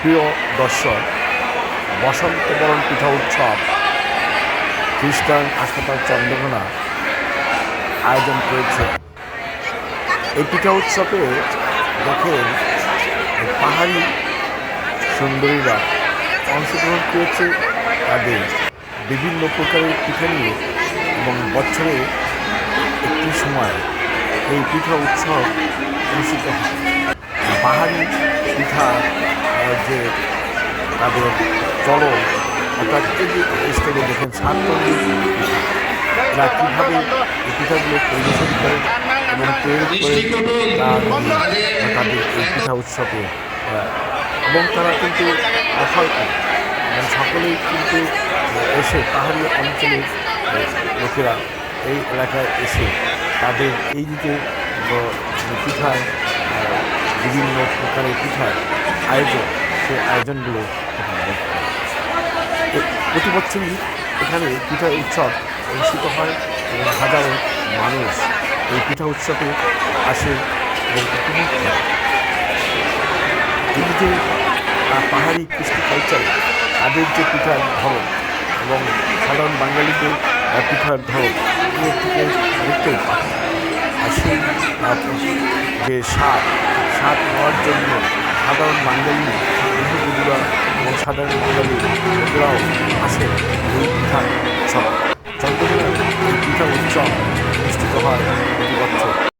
প্রিয় দর্শক বসন্ত বরণ পিঠা উৎসব, খ্রিস্টান হাসপাতাল চন্দ্রকোনা আয়োজন করেছে। এই পিঠা উৎসবে দেখেন পাহাড়ি সুন্দরীরা অংশগ্রহণ করেছে তাদের বিভিন্ন প্রকারের পিঠা নিয়ে এবং বছরে একটি সময় এই পিঠা উৎসব অনুষ্ঠিত হয়। পাহাড়ি আহ, যে তাদের চলন অর্থাৎ যে স্টেজে দেখেন সাতটি পিঠা। কীভাবে এই পিঠাগুলো পরিবেশন করে এবং তৈরি করে তাদের এই পিঠা উৎসবে এবং তারা কিন্তু করে সকলেই কিন্তু এসে পাহাড়ি অঞ্চলের লোকেরা এই এলাকায় এসে তাদের এই যে ব- পিঠায় বিভিন্ন প্রকারের পিঠার আয়োজন, সেই আয়োজনগুলো দেখতে প্রতি বছরই এখানে পিঠা উৎসব অনুষ্ঠিত হয় এবং হাজারো মানুষ এই পিঠা উৎসবে আসে এবং যে পাহাড়ি কৃষ্টি কালচারে তাদের যে পিঠার ধরন এবং সাধারণ বাঙালিদের পিঠার ধরন, এর থেকে দেখতেই পায় আর সেই যে হওয়ার জন্য সাধারণ বাঙালি গৃহবধূরা এবং সাধারণ বাঙালি লোকেরাও আসে এই পিঠা উৎসব। চন্দ্রপুরের এই পিঠা উৎসব অনুষ্ঠিত হয়